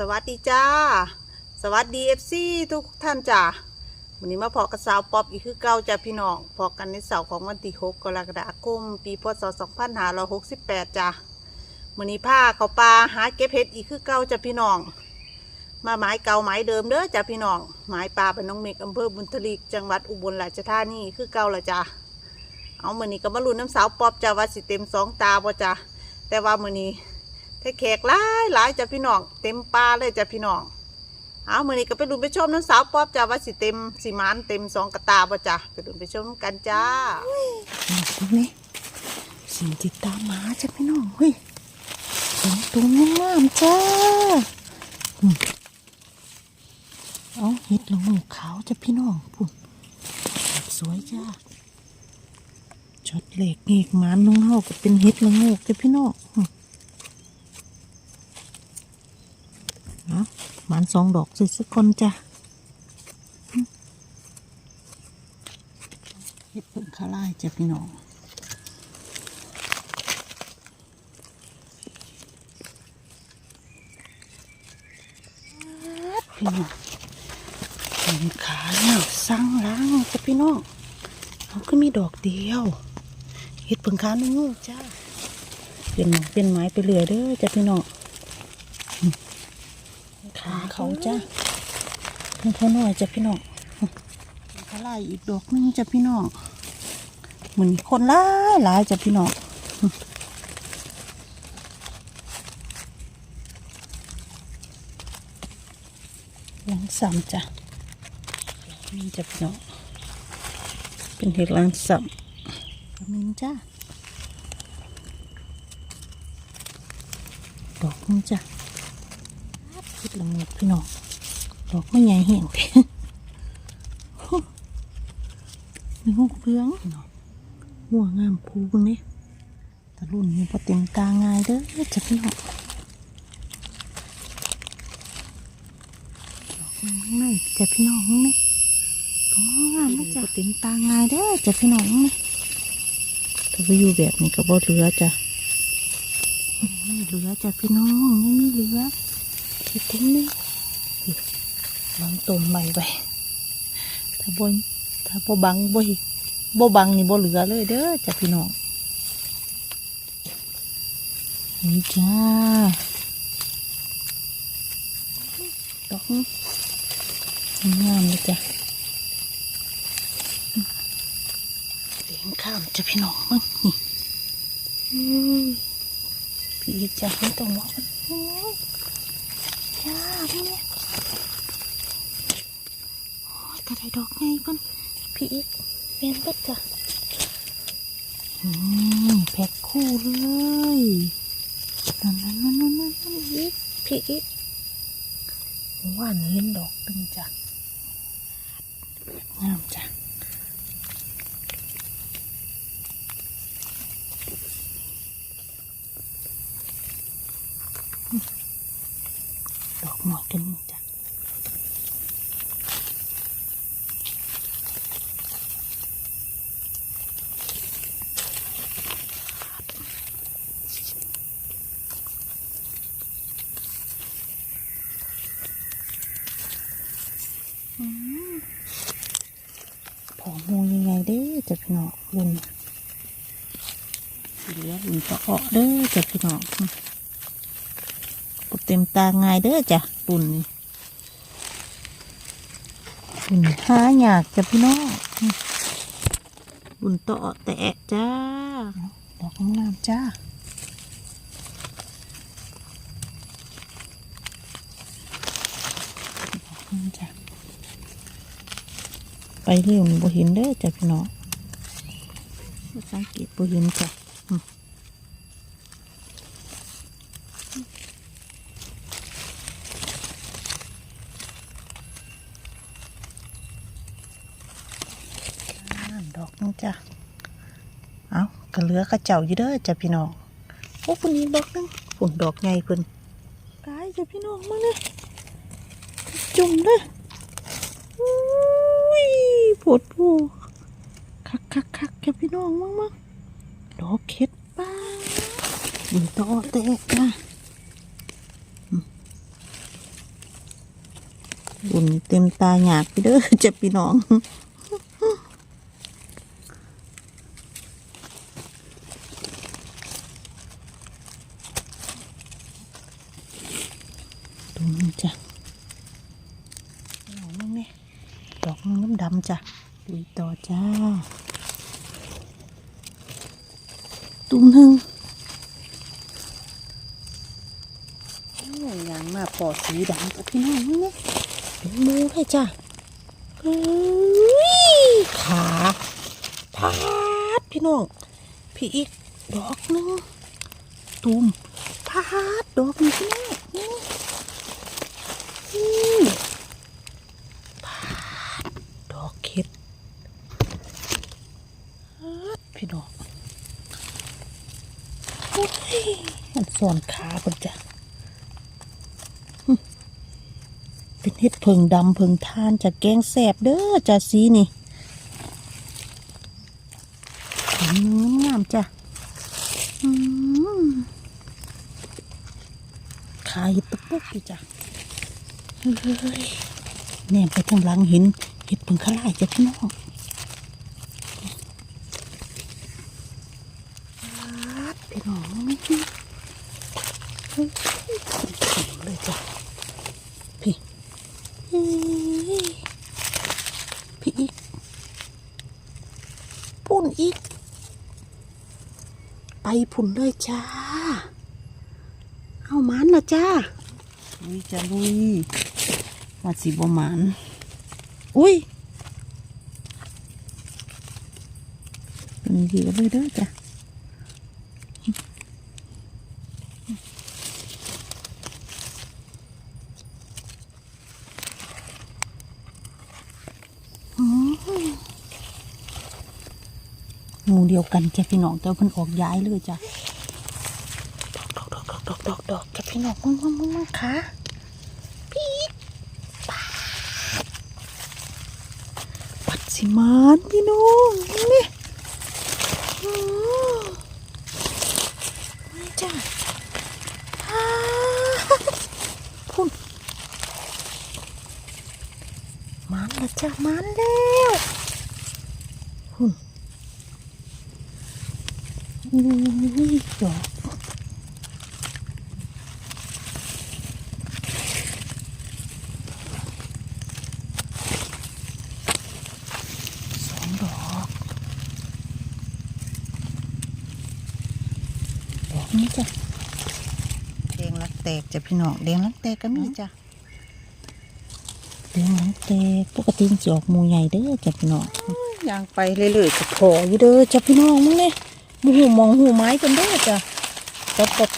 สวัสดีจ้า สวัสดีเอฟซีทุกท่านจ้าวันนี้มาพอกับสาวป๊อปอีกคือเก่าจ้าพี่น้องพอกันในเสาร์ของวันที่6กรกฎาคมปีพศ2568จ้าวันนี้ผ้าเขาปลาหาเก็บเห็ดอีกคือเก่าจ้าพี่น้อง มาหมายเก่าหมายเดิมเด้อจ้าพี่น้องหมายปลาเป็นน้องเมกอำเภอบุญทลีกจังหวัดอุบลราชธานีคือเก่าละจ้าเอามือนี้ก็มาลุ้นน้ำสาวป๊อปจ้าว่าสิเต็มสองตาบ่จ้าแต่ว่ามือนี้ ถ้าแขกหลายหลายจ้ะพี่น้อง เต็มปลาเลยจ้ะพี่น้อง เอาเมื่อนี้ก็ไปดูไปชมน้ำสาวป๊อบจ้ะว่าสิเต็มสิหมานเต็มสองกระตาบ่จ้ะไปดูไปชมกันจ้านี่สิ่งที่ตามมาจ้ะพี่น้องเฮ้ยสองตัวงามจ้าอืมเอาเห็ดละโงูขาวจ้ะพี่น้องพุ่นสวยจ้าช็อตเหล็กเอกมันน้องเฮาก็เป็นเห็ดละงูจ้ะพี่น้อง มันสองดอกสิสักคนจ้ะเห็ดพิ่งขาลายจ้ะพี่น้องพี่น้องเห็นขาเนี่ยสั่งล้างจ้ะพี่น้องเขาก็มีดอกเดียวเห็ดพิ่งขาหนึ่งงูจ้าเป็นเป็นไม้ไปเรื่อยเด้อจ้ะพี่น้อง เขาจ้ามันเขาหน่อยจ้ะพี่น้องอืมเขาไล่อีกดอกหนึงจ้ะพี่น้องเหมือนคนหลายหลายจ้ะพี่น้องหลังซ้ำจ้ะนี่จะพี่น้องเป็นเห็ดหลังซ้ำกระมินจ้ะดอกนึงจ้ะเห็ด ละงกพี่น้องดอกไม่ใหญ่เหี่ยงเพียมีหูเพื่องพี่น้องหัวงามพูเบึงนี่ตะลุ่นนี่พอเต็มตาง่ายเด้อจ้ะพี่น้องไม่จะพี่น้องไหมตรงามนะจ๊ะเต็มตาง่ายเด้อจะพี่น้องไหมถ้าไปอยู่แบบนี้ก็บ่เหลือจ้ะไม่เหลือจ้ะพี่น้องไม่มีเหลือ คิดถึงนี่วางต้นใหม่ไปถ้าบ่ถ้าบ่บังบ่บ่บังนี่บ่เหลือเลยเด้อจ้ะพี่น้องนี่จ้าดอกงามเลยจ้ะเสียงข้ามจะพี่น้องมึงนี่พี่จะไม่ต้องว่ามันโอ้ย ยากเนี่ยโอ้ยกระไดดอกไงเพิ่นพี่อีกเป็นเบิดจ้ะอืมแพ็คคู่เลยนั่นนั่นนั่นนั่นนั่นอีกพี่อีกว่านเห็นดอกตึงจ้ะงามจ้ะดอกหมอกกันนี่จ้ะ ผอมูยังไงเด้อจ้ะพี่น้องรุ่นเหลือรุ่นตะเาะเด้อจ้ะพี่น้องก็เต็มตาง่ายเด้อจ้ะรุ่นนี้รุ่นหาอยากจะพี่น้องรุ่นตแตะจ้าดอกงามจ้าจ้ะ ไปเร็วนี่บ่เห็นเด้อจ้ะพี่น้องสังเกตบ่เห็นจ้ะดอกนึงจ้ะ เอากระเลือกระเจ้าอยู่เด้อจ้ะพี่น้องโอ้คุณนี้ดอกนึงฝนดอกไงเพิ่นกายจ้ะพี่น้องมาเนี่ยจุ่มเด้ออุ้ย ปวดหัวคักคักคักแกพี่น้องมั้งมั้งดอกเข็ดป้ามีต่อเตะนะบุญเต็มตาหยากไปเด้อเจ็บพี่น้อง ดอกน้ำดำจ้ะลุยต่อจ้า ตุ้มหนึ่งอยยังมาปอดสีดำกับพี่น้องนี่เนี่ยเป็นหมูเลยจ้ะขาพาดพี่น้อง พี่อีกดอกหนึง ตุ่มพาดดอกนึงพี่น้องนี่ อืมพาดดอก เข็ดพี่น้องโอ้ยมันสอนขาเพิ่นจ้ะเป็นเห็ดเพิงดำเพิงทานจากแกงแสบเด้อจ้ะสีนี่อืมงามจ้ะขาเห็ดตะปุกอยู่จ้ะเฮ้ยแนมไปทางหลังเห็น เห็ดพิ่งขลายจะพี่น้องพี่น้องเฮ้ยเห็นเลยจ้ะพี่พี่อีกปุ่นอีก ไปผุ่นเลยจ้า เอามันละจ้าลุยจะลุยมาสิบมาน อุ้ยเป็นดีกันเลยเด้อจ้ะงูเดียวกันจ้ะพี่น้องแต่ว่าเพิ่นออกย้ายเลยจ้ะดอกดอกดอกดอกดอกดอกจ้ะพี่น้องมึงมึงมึงมึงค่ะ ปี๊ดปาดปัด สิมานพี่น้องนี่อืมนี่จ้าพุ่นมันละจ้ะมันแล้วพุ่นอุ้ยดอก สองดอก ดอก นี้จ้ะแดงลักแตกจ้ะพี่น้องแดงลักแตกก็มีจ้ะแดงลักแตกปกติมันจะออกหมูใหญ่เด้อจ้ะพี่น้องย่างไปเรื่อยๆจะพออยู่เด้อจ้ะพี่น้องมึงเนี่ยบูหูมองหูไม้กันเด้อจ้ะจับกับ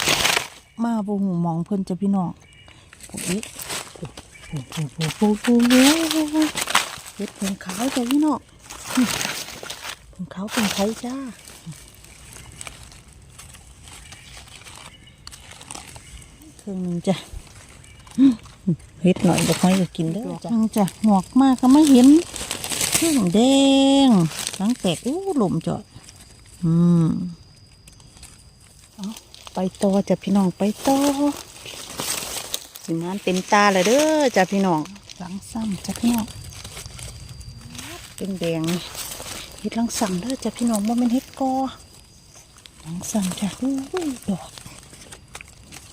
มาบูหูมองเพิ่นจ้ะพี่น้องพวกนี้โอ้โหโอ้โหโอ้โหโอ้โหเห็ดเพิ่งขาวจ้ะพี่น้องเป็นเขาเป็นไทยจ้าเค รื่องนึงจ้ะเฮ็ดหน่อยบ่ค่อยจะกินเด้อจ้ะจ้ะหมวกมากก็ไม่เห็นเครื่องแดงหลังแตกอู้หลุมจอดอืมอไปต่อจ้ะพี่น้องไปต่อสิมานเต็มตาเลยเด้อจ้ะพี่น้องหลังซ้ำจ้ะพี่น้องเป็นแดงเห็ดลังสั่งเด้อจ้ะพี่น้องว่ามันเห็ดกอหลังสั่งจ้ะอุ้ดอก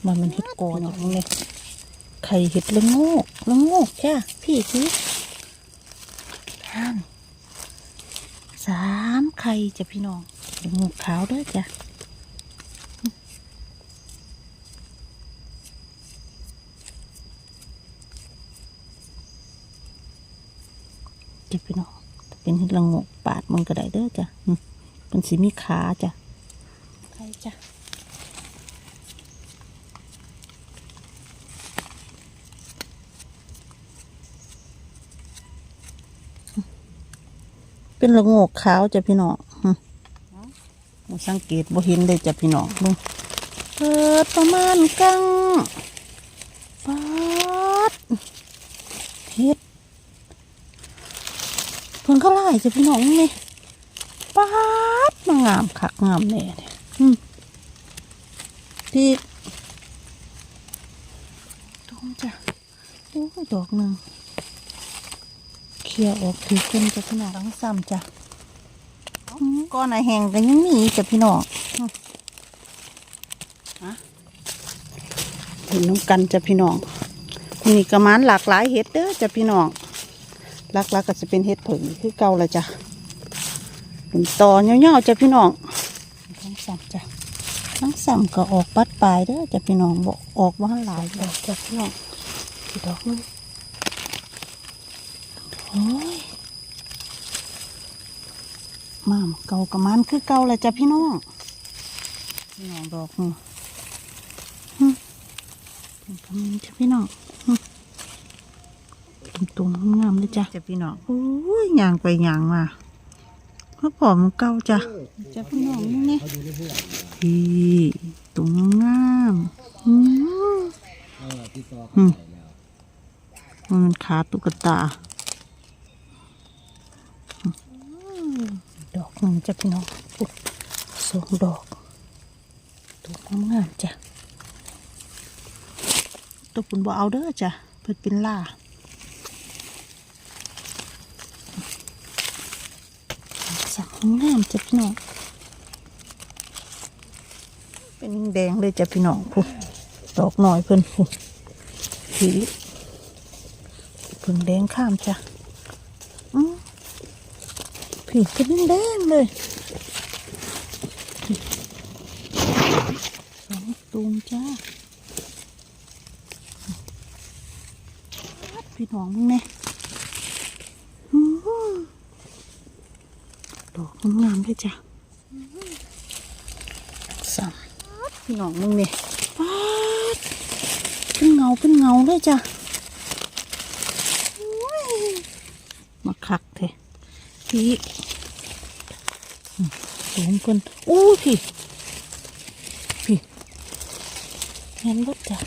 ว่ามันเห็ดกอจ้ะเนี่ยไข่เห็ดละโงกละโงกจ้ะพี่สิท่านสามไข่จ้ะพี่น้องละโงกขาวด้วยจ้ะจ้ะพี่น้องเป็นเห็ดละโงกปาดมันก็ได้เด้อจ้ะมเป็นสีมีขาจ้ะใครจ้ะ เป็นละโงกขาวจ้ะพี่น้องอืมบ่สังเกตบ่เห็นเลยจ้ะพี่น้องดูเปิดประมาณกังปาดเห็ดเพิ่นก็ไล่จ้ะพี่น้องนี่ป๊าดมางามคักงามแน่เนี่ยพี่ตรงจ้ะโอ้ยดอกหนึ่ง เคลียร์ออกถือขึ้นจ้ะพี่น้องหลังซ้ำจ้ะอืมก้อนไอแห้งกันยังมีจ้ะพี่น้องอืมฮะเห็นน้ำกันจ้ะพี่น้องมีกระมานหลากหลายเห็ดเด้อจ้ะพี่น้องหลักๆก็จะเป็นเห็ดผึ่งคือเก่าละจ้ะเป็นตอเงี้ยวๆจ้ะพี่น้องทั้งซ้ำจ้ะทั้งซ้ำก็ออกปัดปลายเด้อจ้ะพี่น้องบอกออกว่าหลายดอกจ้ะพี่น้องกี่ดอกนึงโอ้ย มามเก่ากับมันคือเก่าเลยจ้ะพี่น้องพี่น้องดอกหนึ่งหึเป็นกำมันจ้ะพี่น้องหึตุ่มๆงามๆเลยจ้ะจ้ะพี่น้องโอ้ยยางไปยางมาเมื่อผอมนเก่าจ้ะจ้ะพี่น้องนี่เนี่ยพี่ตุ่มงามๆอืมอืมมันขาตุ๊กตา ดอก หนึ่งจ้ะพี่น้องสองดอกตัวงามๆจ้ะตัวปุ่นบ่เอาเด้อจ้ะเพิ่นเป็นล่าสักงามจ้ะพี่น้อง เป็นแดงเลยจ้ะพี่น้องพุ่นดอกหน่อยเพิ่นพุ่นผีเพิ่งแดงข้ามจ้ะ ผีเป็นแดงเลยสองตูมจ้าพี่น้องมึงเนี่ยดอกงามๆเลยจ้ะสามพี่น้องมึงเนี่ยป๊าดเป็นเงาเป็นเงาเลยจ้ะมาคักเถอะ พี่สูงเกินอู้พี่ พี่เห็นรถจ้ะ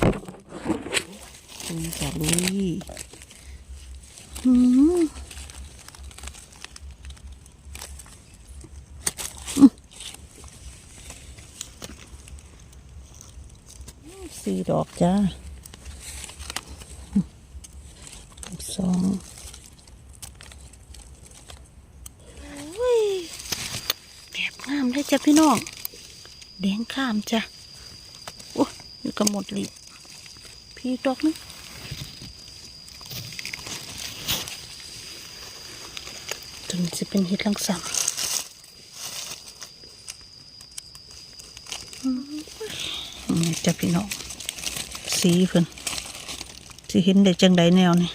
สูงจ้ะลุยอืมสี่ดอกจ้าสอง แบบงามเลยจ้ะพี่น้อง แดง ข้ามจ้ะโอ้ยนี่ก็หมดเลยพี่ดอกนึงตัวนี้จะเป็นเห็ดลังสัมอืมนี่จ้ะพี่น้อง สีเพิ่นสิเห็นได้จังใดแนวนี่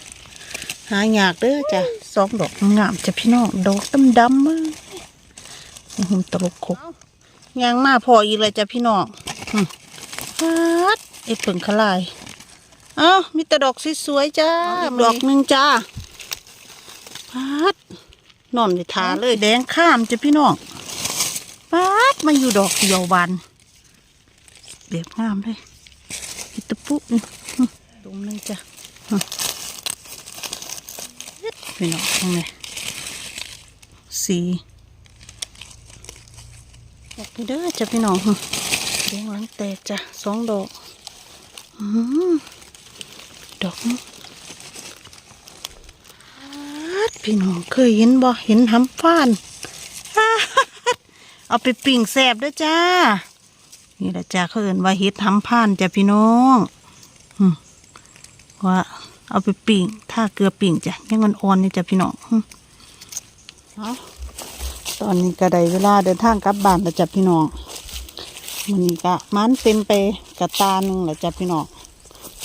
หายากเด้อจ้ะสองดอกงามจ้ะพี่น้อง ดอกดำๆมาหุ่นตลกคก ยางมาพออีกเลยจ้ะพี่น้องอืมปัดไอ้เปิ่งขลาย เอ้ามีแต่ดอกสวยๆจ้า ดอกหนึ่งจ้าปัดนอนในทาเลย แดงข้ามจ้ะพี่น้องปัดมาอยู่ดอกเดียวบานเด็บงามเลยอิตะปุนี่อืมตรงนึงจ้ะอืมเฮ็ดพี่น้องตรงนี้สี ดอกนี้เด้อจ้ะพี่น้องหึแดงหลังแตกจ้ะสองดอกอดอกพี่น้องเคยเห็นบ่เห็นหำฟ้าน เอาไปปิ่งแสบด้อจ้า นี่แหละจ้าเขาเอินว่าเห็ดหำฟ้านจ้ะพี่น้องว่าเอาไปปิ่ง ถ้าเกลือปิ่งจ้ะยังมันอ่อนๆนี่จ้ะพี่น้องเอา ตอนนี้ก็ได้เวลาเดินทางกลับบ้านแล้วจ้ะพี่น้องมันนี้ก็มันเต็มไปกระตาหนึ่งแล้วจ้ะพี่น้อง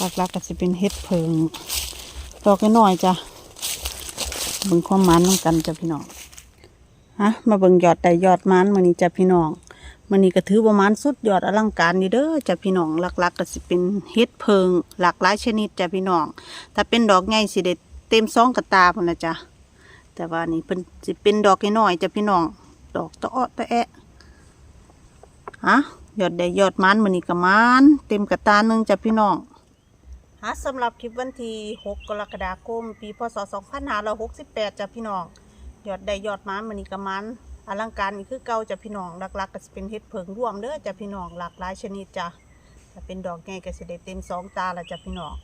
ลักๆกก็จะเป็นเห็ดเพิงดอกน้อยจ้ะเบิ่งความมันกันจ้ะพี่น้องฮะมาเบิ่งยอดได้ยอดมันมันนี้จ้ะพี่น้องมันนี้ก็ถือประมาณสุดยอดอลังการนี่เด้อจ้ะพี่น้องลักๆก็สิเป็นเห็ดเพิง หลากหลายชนิดจ้ะพี่น้องถ้าเป็นดอกใหญ่สิได้เต็มซองกระตาพุ่นนะจ้ะ แต่ว่านี่เป็นสิเป็นดอกน้อยจ้ะพี่น้อง ดอกตะเอ้อตะแอะฮะยอดได้ยอดมันมันนี่ก็มันเต็มกระตาหนึงจ้ะพี่น้องฮะสำหรับคลิปวันที่ 6 กรกฎาคม ปีพศ2568จ้ะพี่น้อง ยอดได้ยอดมันมันนี่ก็มันอลังการนี่คือเก่าจ้ะพี่น้องหลักๆก็จะเป็นเห็ดเผิงร่วมเด้อจ้ะพี่น้องหลากหลายชนิดจ้ะถ้าเป็นดอกใหญ่ก็สิได้เต็มสองตาละจ้ะพี่น้อง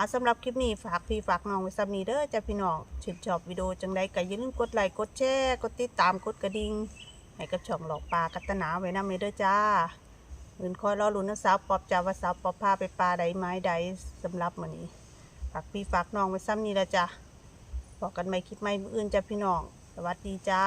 อาสำหรับคลิปนี้ฝากพี่ฝากน้องไว้ซ้ำนี้เด้อจ้าพี่น้องชื่นชอบวิดีโอจังใดก็อย่าลืมกดไลค์กดแชร์กดติดตามกดกระดิ่งให้กับช่องหลอกปลากัตนาไว้นำเลยเด้อจ้าเงินคอยรอลุ้นนะสาวปอบจ้าว่าสาวปอบพาไปปลาใดไม้ใดสำหรับมื้อนี้ฝากพี่ฝากน้องไว้ซ้ำนี้ละจ้าบอกกันใหม่คลิปใหม่ออื่นจ้าพี่น้อง สวัสดีจ้า